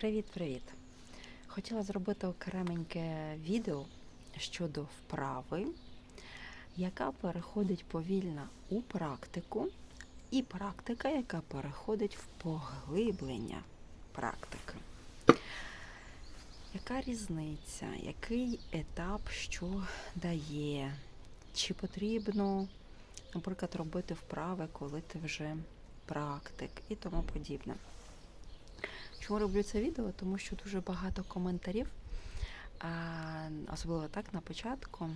Привіт-привіт! Хотіла зробити окременьке відео щодо вправи, яка переходить повільно у практику, і практика, яка переходить в поглиблення практики. Яка різниця, який етап що дає? Чи потрібно, наприклад, робити вправи, коли ти вже практик і тому подібне. Чому роблю це відео? Тому що дуже багато коментарів, особливо так на початку,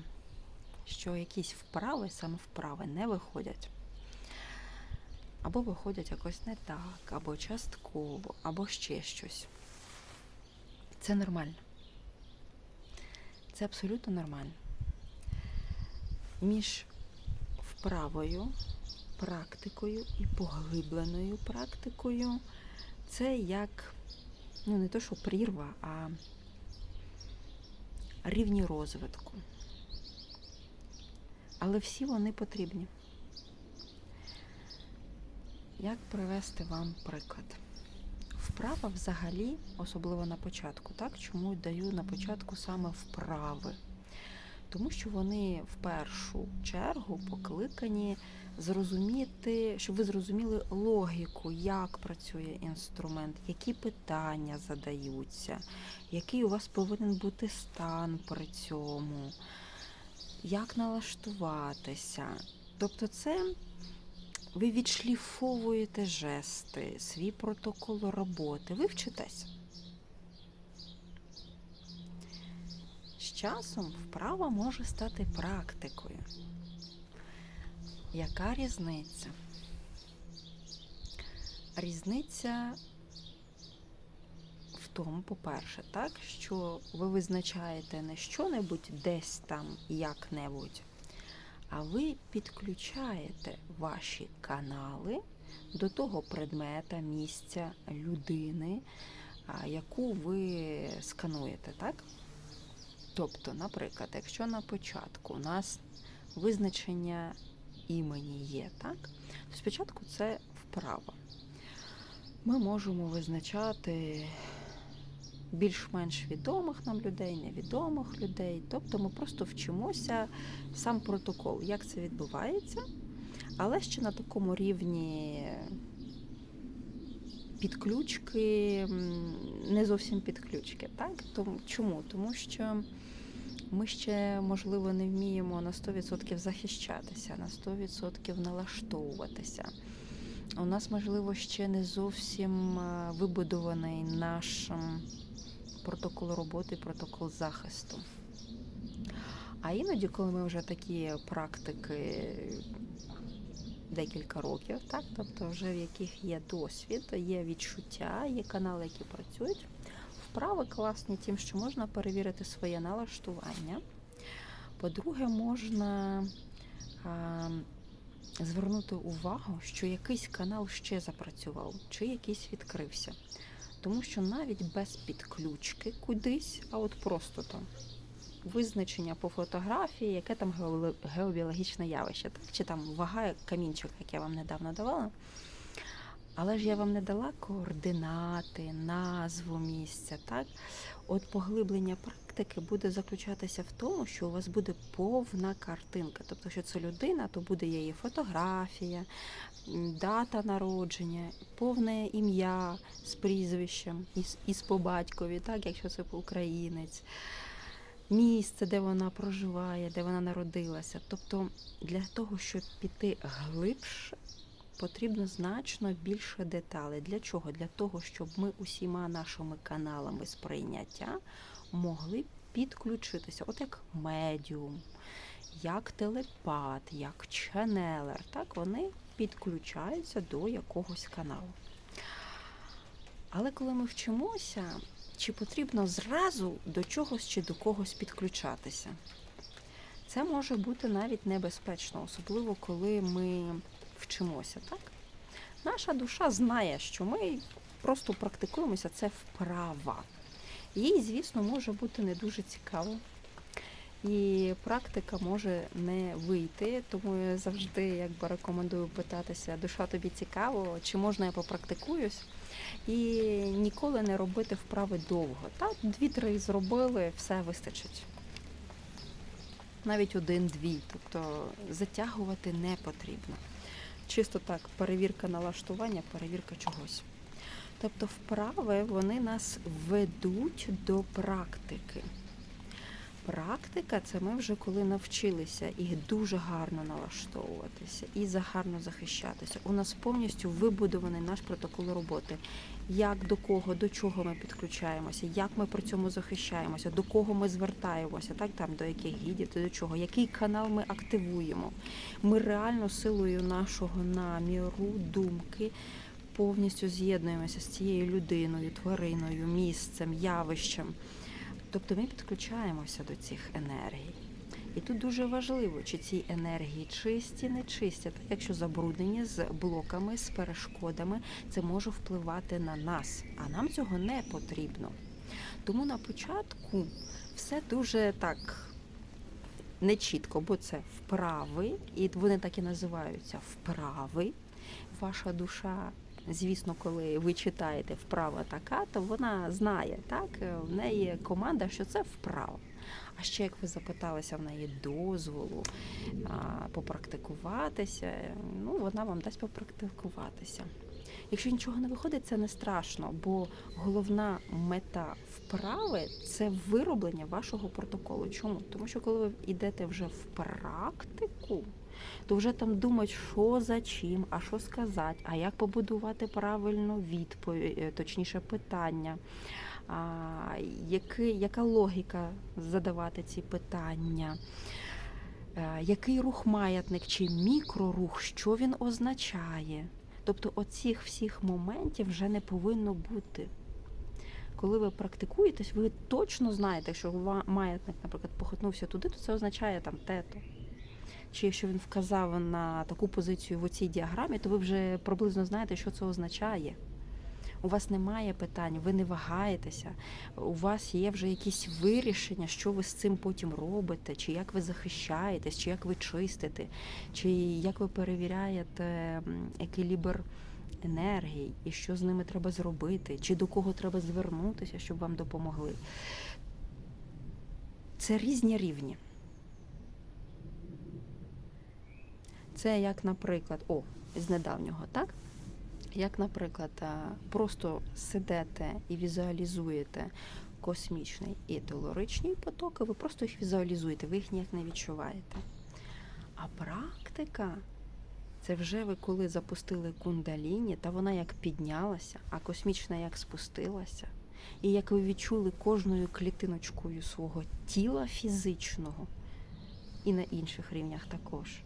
що якісь вправи, саме вправи, не виходять. Або виходять якось не так, або частково, або ще щось. Це нормально. Це абсолютно нормально. Між вправою, практикою і поглибленою практикою це як, ну не то, що прірва, а рівні розвитку. Але всі вони потрібні. Як привести вам приклад? Вправа взагалі, особливо на початку, так? Чому даю на початку саме вправи? Тому що вони в першу чергу покликані зрозуміти, щоб ви зрозуміли логіку, як працює інструмент, які питання задаються, який у вас повинен бути стан при цьому, як налаштуватися. Тобто, це ви відшліфовуєте жести, свій протокол роботи, ви вчитеся. З часом вправа може стати практикою. Яка різниця? Різниця в тому, по-перше, так, що ви визначаєте не що-небудь десь там як-небудь, а ви підключаєте ваші канали до того предмета, місця, людини, яку ви скануєте, так? Тобто, наприклад, якщо на початку у нас визначення імені є, так? То спочатку це вправа. Ми можемо визначати більш-менш відомих нам людей, невідомих людей. Тобто ми просто вчимося сам протокол, як це відбувається, але ще на такому рівні підключки, не зовсім підключки. Так? Чому? Тому що ми ще, можливо, не вміємо на 100% захищатися, на 100% налаштовуватися. У нас, можливо, ще не зовсім е, вибудований наш протокол роботи, протокол захисту. А іноді, коли ми вже такі практики декілька років, так, тобто вже в яких є досвід, є відчуття, є канали, які працюють, вправи класні тим, що можна перевірити своє налаштування. По-друге, можна а, звернути увагу, що якийсь канал ще запрацював, чи якийсь відкрився. Тому що навіть без підключки кудись, а от просто там визначення по фотографії, яке там геобіологічне явище, так? чи там вага камінчик, як я вам недавно давала. Але ж я вам не дала координати, назву місця. Так? От поглиблення практики буде заключатися в тому, що у вас буде повна картинка. Тобто, що це людина, то буде її фотографія, дата народження, повне ім'я з прізвищем і з по батькові, так, якщо це українець, місце, де вона проживає, де вона народилася. Тобто для того, щоб піти глибше, потрібно значно більше деталей. Для чого? Для того, щоб ми усіма нашими каналами сприйняття могли підключитися, от як медіум, як телепат, як ченелер. Так, вони підключаються до якогось каналу. Але коли ми вчимося, чи потрібно зразу до чогось чи до когось підключатися? Це може бути навіть небезпечно, особливо коли ми вчимося, так? Наша душа знає, що ми просто практикуємося, це вправа. Їй, звісно, може бути не дуже цікаво. І практика може не вийти. Тому я завжди якби рекомендую питатися, душа тобі цікаво, чи можна я попрактикуюсь. І ніколи не робити вправи довго. Так, дві-три зробили, все вистачить. Навіть один-дві. Тобто затягувати не потрібно. Чисто так, перевірка налаштування, перевірка чогось. Тобто вправи вони нас ведуть до практики. Практика це ми вже коли навчилися і дуже гарно налаштовуватися і гарно захищатися. У нас повністю вибудований наш протокол роботи. Як до кого, до чого ми підключаємося, як ми при цьому захищаємося, до кого ми звертаємося, так там до яких гідів, до чого, який канал ми активуємо. Ми реально силою нашого наміру, думки повністю з'єднуємося з цією людиною, твариною, місцем, явищем. Тобто ми підключаємося до цих енергій. І тут дуже важливо, чи ці енергії чисті, не чисті. Якщо забруднені з блоками, з перешкодами, це може впливати на нас, а нам цього не потрібно. Тому на початку все дуже так нечітко, бо це вправи, і вони так і називаються вправи. Ваша душа звісно, коли ви читаєте вправа така, то вона знає, так, в неї команда, що це вправа. А ще як ви запиталися в неї дозволу а, попрактикуватися, ну вона вам дасть попрактикуватися. Якщо нічого не виходить, це не страшно, бо головна мета вправи це вироблення вашого протоколу. Чому? Тому що коли ви йдете вже в практику, то вже там думають, що за чим, а що сказати, а як побудувати правильну відповідь, точніше питання, а, який, яка логіка задавати ці питання. Е, який рух маятник чи мікрорух, що він означає? Тобто оцих всіх моментів вже не повинно бути. Коли ви практикуєтесь, ви точно знаєте, що маятник, наприклад, похитнувся туди, то це означає там тето. Чи якщо він вказав на таку позицію в оцій діаграмі, то ви вже приблизно знаєте, що це означає. У вас немає питань, ви не вагаєтеся, у вас є вже якісь вирішення, що ви з цим потім робите, чи як ви захищаєтесь, чи як ви чистите, чи як ви перевіряєте еквілібр енергії, і що з ними треба зробити, чи до кого треба звернутися, щоб вам допомогли. Це різні рівні. Це як, наприклад, о, з недавнього, так? Як, наприклад, просто сидите і візуалізуєте космічний і телоричні потоки, ви просто їх візуалізуєте, ви їх ніяк не відчуваєте. А практика це вже ви коли запустили кундаліні, та вона як піднялася, а космічна як спустилася. І як ви відчули кожною клітиночкою свого тіла фізичного і на інших рівнях також.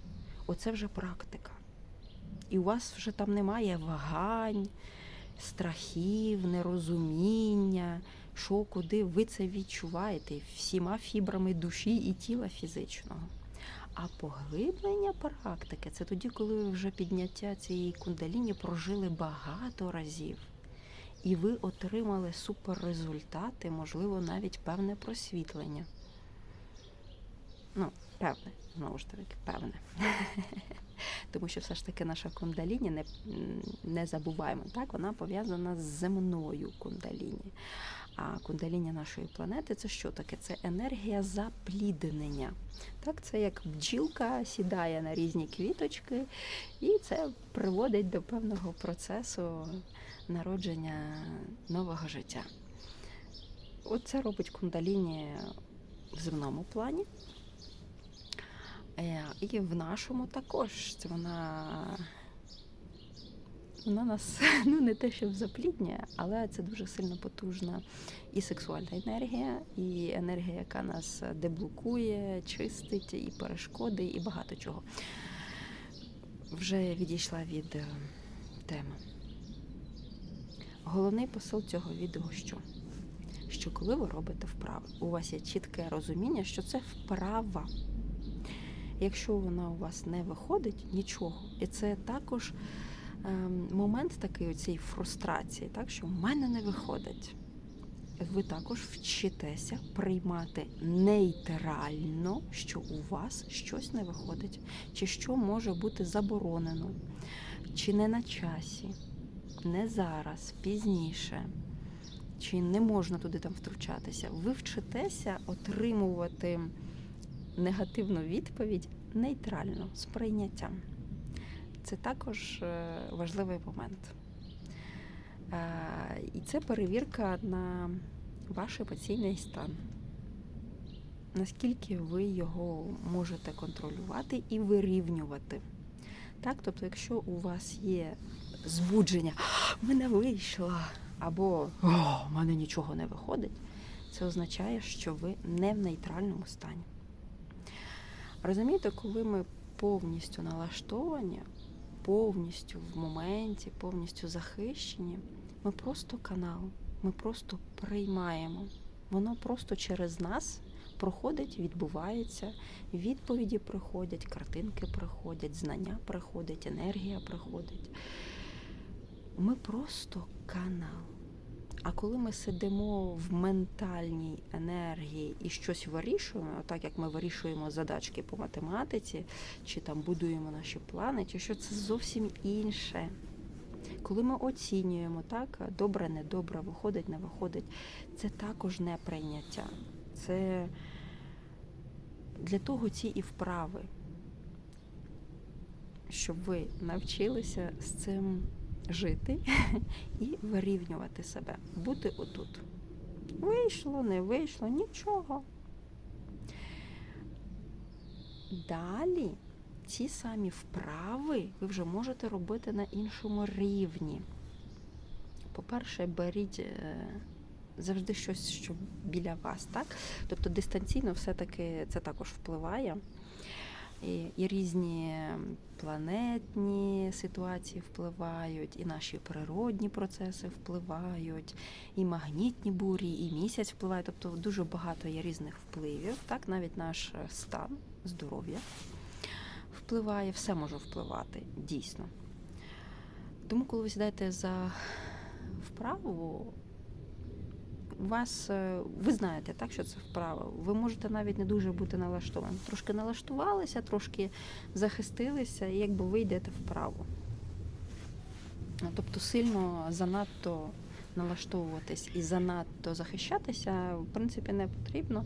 Оце вже практика. І у вас вже там немає вагань, страхів, нерозуміння, що, куди ви це відчуваєте всіма фібрами душі і тіла фізичного. А поглиблення практики це тоді, коли ви вже підняття цієї кундаліні прожили багато разів. І ви отримали суперрезультати, можливо, навіть певне просвітлення. Ну, певне, знову ж таки, певне. Тому що все ж таки наша кундаліні, не не забуваємо, так, вона пов'язана з земною кундаліні. А кундаліні нашої планети це що таке? Це енергія запліднення. Так, Це як бджілка сідає на різні квіточки, і це приводить до певного процесу народження нового життя. Оце робить кундаліні в земному плані. Е, і в нашому також це вона вона нас ну не те, щоб запліднює, але це дуже сильно потужна і сексуальна енергія, і енергія, яка нас деблокує, чистить, і перешкоди, і багато чого. Вже відійшла від е, теми. Головний посил цього відео що? Що коли ви робите вправи, у вас є чітке розуміння, що це вправа. Якщо вона у вас не виходить, нічого. І це також ем, момент такий цієї фрустрації, так, що в мене не виходить. ви також вчитеся приймати нейтрально, що у вас щось не виходить, чи що може бути заборонено, чи не на часі, не зараз, пізніше, чи не можна туди там втручатися. Ви вчитеся отримувати негативну відповідь нейтрально, з. Це також е, важливий момент. Е, І це перевірка на ваш емоційний стан. Наскільки ви його можете контролювати і вирівнювати. Так, тобто, якщо у вас є збудження, в мене вийшло, або в мене нічого не виходить, це означає, що ви не в нейтральному стані. Розумієте, коли ми повністю налаштовані, повністю в моменті, повністю захищені, ми просто канал, ми просто приймаємо. Воно просто через нас проходить, відбувається, відповіді приходять, картинки приходять, знання приходять, енергія приходить. Ми просто канал. А коли ми сидимо в ментальній енергії і щось вирішуємо, так як ми вирішуємо задачки по математиці, чи там будуємо наші плани, чи що це зовсім інше. Коли ми оцінюємо, так, добре, недобре, виходить, не виходить, це також не прийняття. Це для того ці і вправи, щоб ви навчилися з цим жити і вирівнювати себе, бути отут. Вийшло, не вийшло, нічого. Далі ці самі вправи ви вже можете робити на іншому рівні. По-перше, беріть е, завжди щось, що біля вас, так? Тобто дистанційно все-таки це також впливає. І, і різні планетні ситуації впливають, і наші природні процеси впливають, і магнітні бурі, і місяць впливає. Тобто дуже багато є різних впливів. Так, навіть наш стан здоров'я впливає, все може впливати дійсно. Тому, коли ви сідаєте за вправу, вас е, ви знаєте, так, що це вправа. Ви можете навіть не дуже бути налаштовані. Трошки налаштувалися, трошки захистилися, і якби ви йдете вправо. Тобто сильно занадто налаштовуватись і занадто захищатися, в принципі, не потрібно.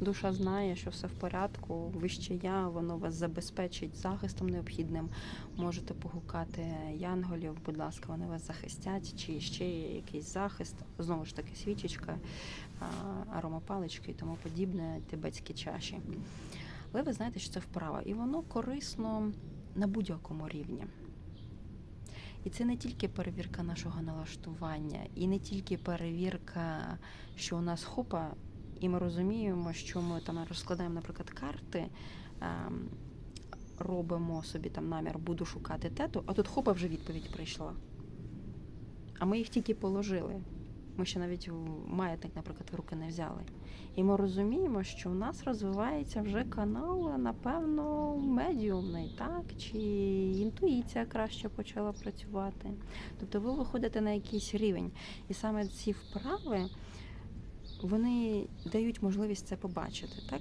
Душа знає, що все в порядку, вище я, воно вас забезпечить захистом необхідним. Можете погукати янголів, будь ласка, вони вас захистять, чи ще є якийсь захист, знову ж таки, свічечка, аромапалички і тому подібне, тибетські чаші. Але ви знаєте, що це вправа, і воно корисно на будь-якому рівні. І це не тільки перевірка нашого налаштування, і не тільки перевірка, що у нас хопа, і ми розуміємо, що ми там розкладаємо, наприклад, карти, ем, робимо собі там намір, буду шукати тету, а тут хопа вже відповідь прийшла. А ми їх тільки положили. Ми ще навіть маятник, наприклад, в руки не взяли. І ми розуміємо, що в нас розвивається вже канал, напевно, медіумний, так? Чи інтуїція краще почала працювати. Тобто ви виходите на якийсь рівень. І саме ці вправи вони дають можливість це побачити. Так?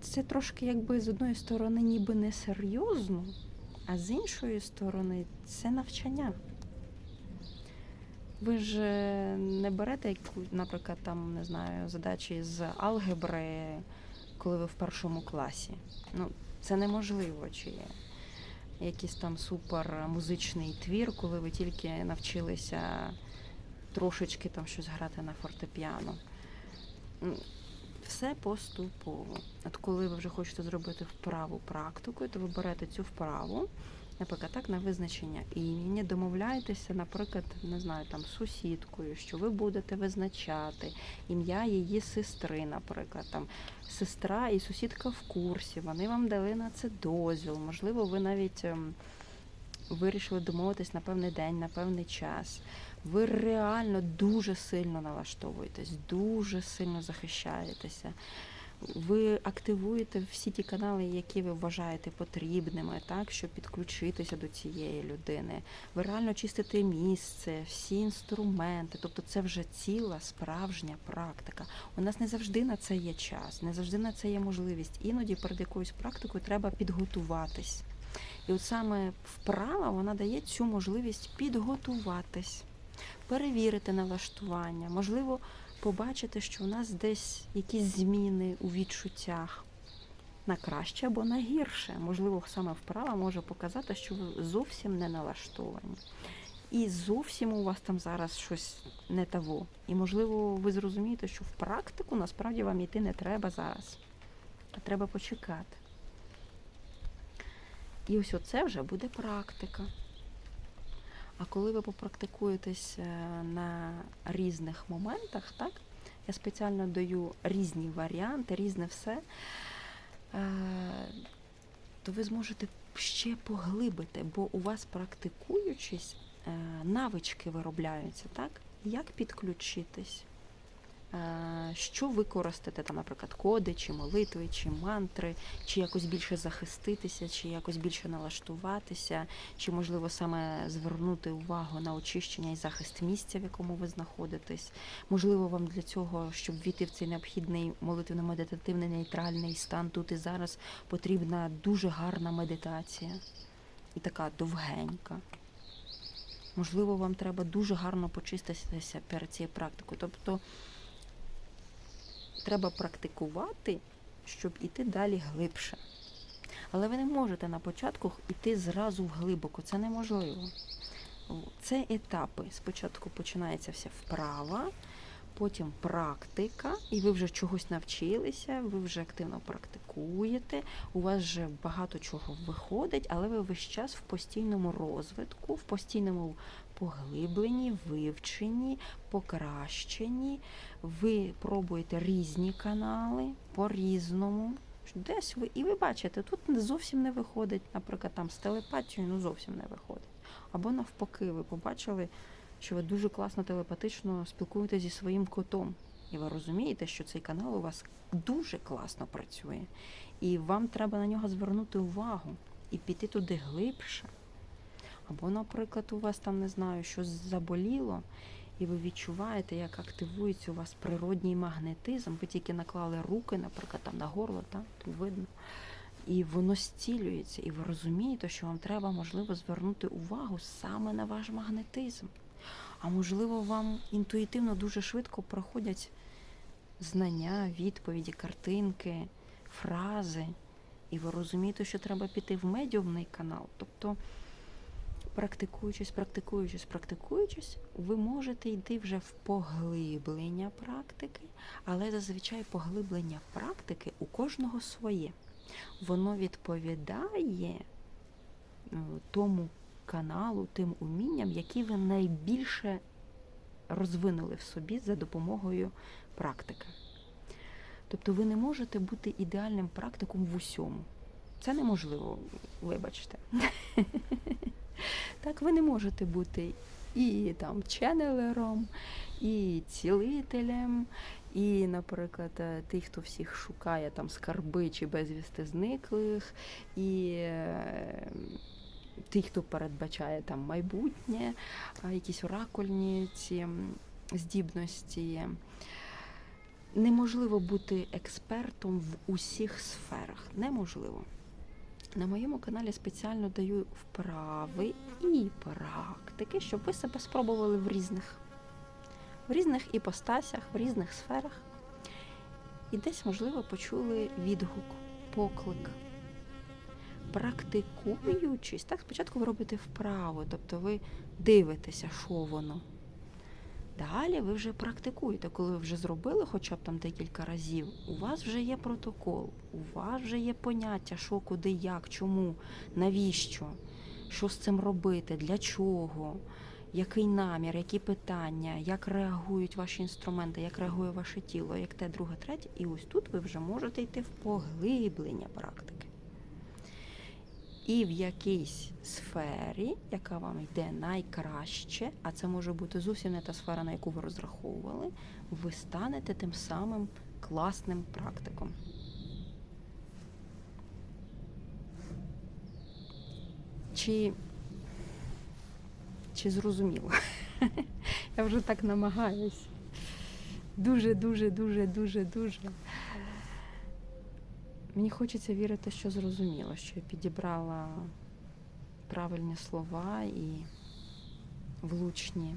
Це трошки якби з одної сторони ніби не серйозно, а з іншої сторони це навчання. Ви ж е, не берете, яку, наприклад, там не знаю, задачі з алгебри, коли ви в першому класі. Ну, це неможливо, чи є якийсь там супер музичний твір, коли ви тільки навчилися трошечки там щось грати на фортепіано. Все поступово. От коли ви вже хочете зробити вправу практикою, то ви берете цю вправу. Наприклад, так, на визначення імені, домовляєтеся, наприклад, не знаю, там сусідкою, що ви будете визначати ім'я її сестри, наприклад, там сестра і сусідка в курсі, вони вам дали на це дозвіл. Можливо, ви навіть ем, вирішили домовитись на певний день, на певний час. Ви реально дуже сильно налаштовуєтесь, дуже сильно захищаєтеся. Ви активуєте всі ті канали, які ви вважаєте потрібними, так, щоб підключитися до цієї людини. Ви реально чистите місце, всі інструменти. Тобто це вже ціла справжня практика. У нас не завжди на це є час, не завжди на це є можливість. Іноді перед якоюсь практикою треба підготуватись. І от саме вправа вона дає цю можливість підготуватись, перевірити налаштування, можливо, побачити, що у нас десь якісь зміни у відчуттях на краще або на гірше. Можливо, саме вправа може показати, що ви зовсім не налаштовані. І зовсім у вас там зараз щось не того. І можливо, ви зрозумієте, що в практику насправді вам йти не треба зараз, а треба почекати. І ось оце вже буде практика. А коли ви попрактикуєтесь е, на різних моментах, так, я спеціально даю різні варіанти, різне все, е, то ви зможете ще поглибити, бо у вас практикуючись, е, навички виробляються, так? Як підключитись? Що використати, там, наприклад, коди, чи молитви, чи мантри, чи якось більше захиститися, чи якось більше налаштуватися, чи можливо саме звернути увагу на очищення і захист місця, в якому ви знаходитесь. Можливо, вам для цього, щоб війти в цей необхідний молитвенно-медитативний нейтральний стан тут і зараз, потрібна дуже гарна медитація і така довгенька. Можливо, вам треба дуже гарно почиститися перед цією практикою. Тобто треба практикувати, щоб іти далі глибше. Але ви не можете на початку йти зразу вглибоко, це неможливо. Це етапи. Спочатку починається вся вправа, потім практика, і ви вже чогось навчилися, ви вже активно практикуєте, у вас вже багато чого виходить, але ви весь час в постійному розвитку, в постійному поглибленні, вивченні, покращенні. Ви пробуєте різні канали по-різному. Десь ви, і ви бачите, тут зовсім не виходить, наприклад, там з телепатією ну зовсім не виходить. Або навпаки, ви побачили, що ви дуже класно телепатично спілкуєтеся зі своїм котом. І ви розумієте, що цей канал у вас дуже класно працює. І вам треба на нього звернути увагу і піти туди глибше. Або, наприклад, у вас там не знаю, щось заболіло, і ви відчуваєте, як активується у вас природній магнетизм. Ви тільки наклали руки, наприклад, там на горло, тут видно. І воно зцілюється, і ви розумієте, що вам треба, можливо, звернути увагу саме на ваш магнетизм. А можливо, вам інтуїтивно дуже швидко проходять знання, відповіді, картинки, фрази, і ви розумієте, що треба піти в медіумний канал. Тобто, практикуючись, практикуючись, практикуючись, ви можете йти вже в поглиблення практики, але зазвичай поглиблення практики у кожного своє. Воно відповідає е, тому каналу, тим умінням, які ви найбільше розвинули в собі за допомогою практики. Тобто ви не можете бути ідеальним практиком в усьому. Це неможливо, вибачте. Так, ви не можете бути і там ченелером, і цілителем, і, наприклад, тих, хто всіх шукає там скарби чи безвісти зниклих, і е, тих, хто передбачає там майбутнє, якісь оракульні ці здібності. Неможливо бути експертом в усіх сферах. Неможливо. На моєму каналі спеціально даю вправи і практики, щоб ви себе спробували в різних, в різних іпостасях, в різних сферах. І десь, можливо, почули відгук, поклик. Практикуючись, так, спочатку ви робите вправи, тобто ви дивитеся, що воно. Далі ви вже практикуєте, коли ви вже зробили хоча б там декілька разів, у вас вже є протокол, у вас вже є поняття, що, куди, як, чому, навіщо, що з цим робити, для чого, який намір, які питання, як реагують ваші інструменти, як реагує ваше тіло, як те, друге, третє. І ось тут ви вже можете йти в поглиблення практики і в якійсь сфері, яка вам йде найкраще, а це може бути зовсім не та сфера, на яку ви розраховували, ви станете тим самим класним практиком. Чи чи зрозуміло? Я вже так намагаюсь. Дуже, дуже, дуже, дуже, дуже. Мені хочеться вірити, що зрозуміло, що я підібрала правильні слова і влучні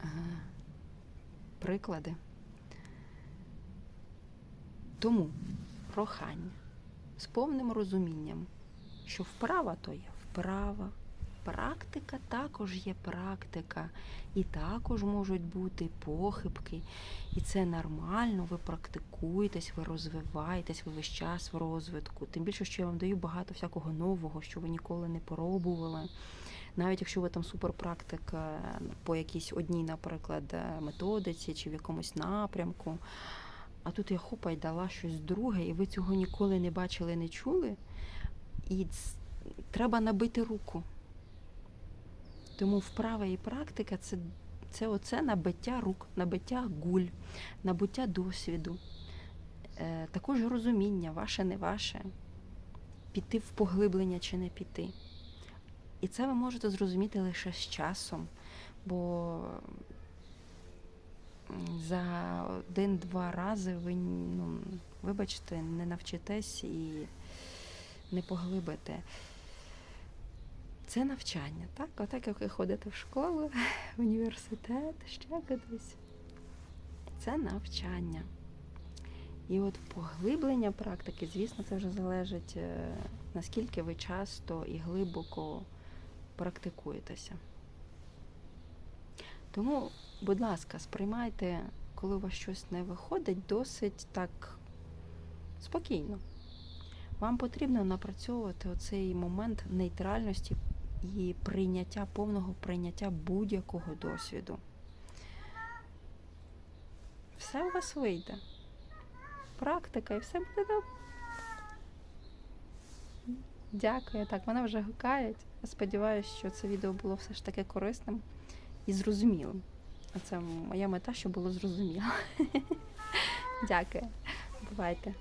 е, приклади. Тому прохання з повним розумінням, що вправа то є вправа, практика також є практика, і також можуть бути похибки, і це нормально, ви практикуєтесь, ви розвиваєтесь, ви весь час в розвитку. Тим більше, що я вам даю багато всякого нового, що ви ніколи не пробували. Навіть якщо ви там суперпрактик е, по якійсь одній, наприклад, е, методиці чи в якомусь напрямку, а тут я хопа й дала щось друге, і ви цього ніколи не бачили, не чули. І треба набити руку. Тому вправа і практика це, це оце набиття рук, набиття гуль, набуття досвіду, е, також розуміння, ваше, не ваше, піти в поглиблення чи не піти. І це ви можете зрозуміти лише з часом, бо за один-два рази ви, ну, вибачте, не навчитесь і не поглибите. Це навчання, так? Отак, як ви ходите в школу, в університет, ще кудись. Це навчання. І от поглиблення практики, звісно, це вже залежить, е, наскільки ви часто і глибоко практикуєтеся. Тому, будь ласка, сприймайте, коли у вас щось не виходить, досить так спокійно. Вам потрібно напрацьовувати оцей момент нейтральності і прийняття, повного прийняття будь-якого досвіду. Все у вас вийде. Практика і все буде добре. Дякую. Так, мене вже гукають. Сподіваюся, що це відео було все ж таки корисним і зрозумілим. А це моя мета, щоб було зрозуміло. Дякую. Бувайте.